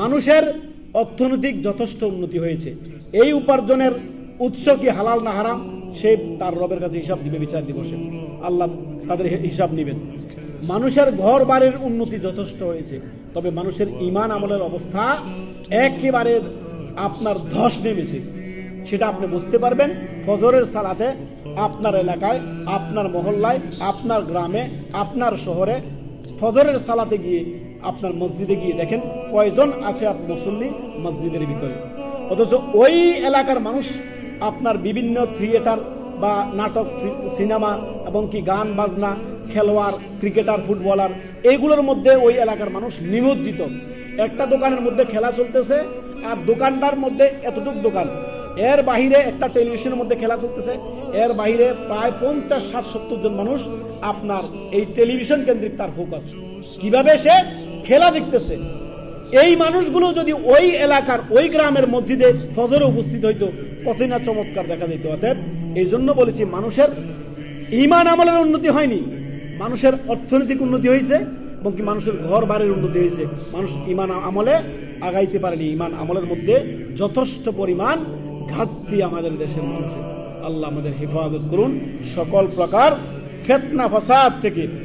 মানুষের অর্থনৈতিক যথেষ্ট উন্নতি হয়েছে। এই উপার্জনের উৎস কি হালাল না হারাম? সে তার রবের কাছে হিসাব দিবে, বিচার দিবসে। আল্লাহ তাদের হিসাব নেবেন। মানুষের ঘর বাড়ির উন্নতি যথেষ্ট হয়েছে, তবে মানুষের ইমান আমলের অবস্থা একেবারে আপনার ধস নেমেছে। সেটা আপনি বুঝতে পারবেন, ফজরের সালাতে আপনার এলাকায়, আপনার মহল্লায়, আপনার গ্রামে, আপনার শহরে ফজরের সালাতে গিয়ে আপনার মসজিদে গিয়ে দেখেন কয়জন আছে আপনার মুসল্লি মসজিদের ভিতরে। অথচ ওই এলাকার মানুষ আপনার বিভিন্ন থিয়েটার বা নাটক, সিনেমা এবং কি গান, বাজনা, খেলোয়াড়, ক্রিকেটার, ফুটবলার এইগুলোর মধ্যে ওই এলাকার মানুষ নিমজ্জিত। একটা দোকানের মধ্যে খেলা চলতেছে আর দোকানটার মধ্যে এতটুক দোকান। এর বাহিরে একটা টেলিভিশনের মধ্যে খেলা চলতেছে। এর বাহিরে প্রায় পঞ্চাশ, ষাট, সত্তর জন মানুষ আপনার এই টেলিভিশন কেন্দ্রিক তার ফোকাস কীভাবে সে খেলা দেখতেছে? এই মানুষগুলো যদি ওই এলাকার, ওই গ্রামের মসজিদে ফজরে উপস্থিত হইতো, কতই না চমৎকার দেখা যেত অতএব এই জন্য বলেছি, মানুষের ইমান আমলের উন্নতি হয়নি। মানুষের অর্থনৈতিক উন্নতি হয়েছে এবং কি মানুষের ঘর বাড়ির উন্নতি হয়েছে মানুষ ইমান আমলে আগাইতে পারেনি। ইমান আমলের মধ্যে যথেষ্ট পরিমাণ ঘাটতি আমাদের দেশের মানুষের। আল্লাহ আমাদের হেফাজত করুন। সকল প্রকার ফেতনা ফাসাদ থেকে